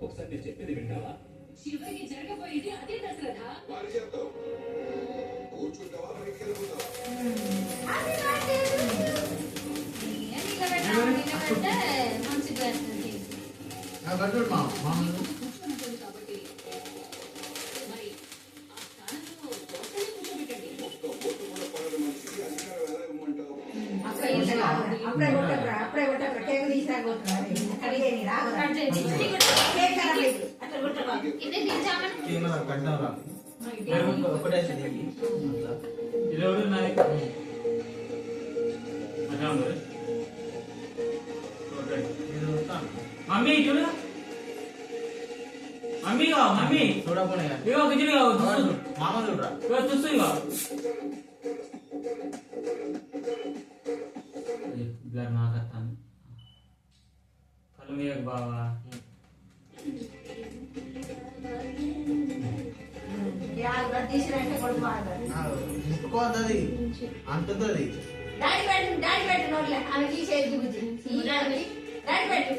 ఒకసారి నేను చెప్పేది వింటావా? చివరికి జరగబోయేది అదే దశరథ వారి చేద్దాం కూర్చుంటావా బయటికి వెళ్ళిపోతావా? కూర్చోనుంటుంది అప్పుడే కొట్టకురా అప్పుడే కొట్టకురా కేక్ తీసినా కొట్టురా అడిగే నీ రాగురా కేక్ ఖరాబ్ అయింది అట్లా కొట్టకు ఇదే దించామని కెమెరా కట్టినవరా ఒకటే ఇది ఎవరు నాది అట్లా ఉంది. ఓకే. మమ్మీ చూడు మమ్మీ ఇగో మమ్మీ చూడకుండా ఇగో ఒక చూడు ఇగో చూస్తు మామ చూడరా ఇగో చూస్తు ఇగో మీద బావా. ముట్టుకోవద్దు అంటుతుంది డాడీ పెట్టు డాడీ పెట్టు నోట్లే ఆమె తీసేది ఈ డాడీ పెట్టి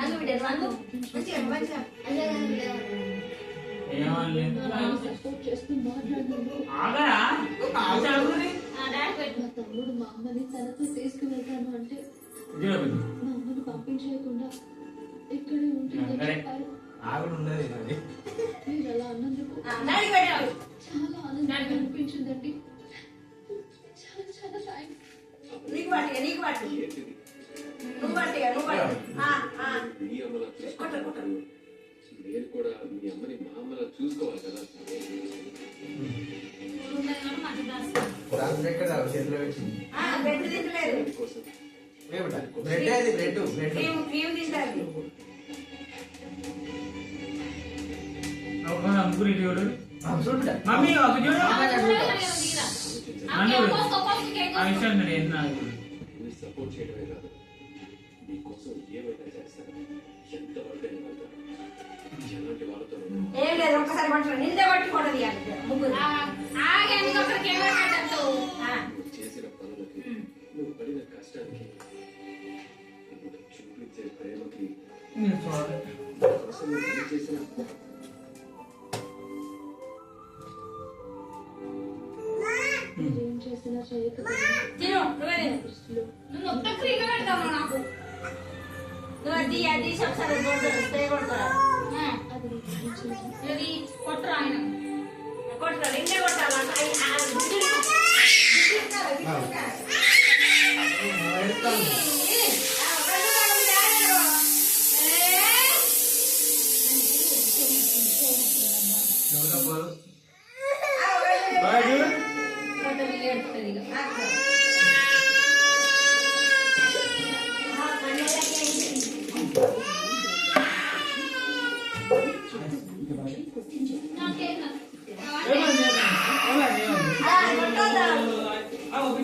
అందు బిడ్డ అందు మంచిగా మంచిగా ఆగరా. డాడీ పెట్టు మా తమ్ముడు మా అమ్మని తనతో తీసుకువెళ్తాను అంటే అమ్మను పంపించేయకుండా ఇక్కడే మీరు. అలా అన్నందుకు డాడీ పెట్టు చాలా ఆనందంగా అనిపించిందండి. చాలా చాలా థ్యాంక్స్ నీకు పట్టిగా నీకు పట్టు నువ్వు పట్టిగా నువ్వు పట్టు కూడా మీ అమ్మని మా అమ్మలా చూసుకోవాలి కదా. చేతిలో పెట్టింది. ఆ, బ్రెడ్ అది. బ్రెడ్ బ్రెడ్ క్రీమ్ క్రీమ్ తింటారు ఒక ముగ్గురు ఇటు చూడు. చూడు బిడ్డ. మమ్మీ ఒక చూడు. ఆలోచించాలి ఆ విషయం నేను ఎన్నా మీరు సపోర్ట్ చేయడమే కాదు. మీకోసం ఏమైనా చేస్తాను. ఎంతవరకైనా వెళ్తాను. ఎలాంటి వాళ్ళతో ఏం లేదు ఒక్కసారి నిందే పట్టి ఫోటో తీయాలి ముగ్గురు. ఆ. నువ్వు చేసిన చేసిన ఇది కొట్టరా ఆయన కొట్టరా నిన్నే కొట్టాలంటే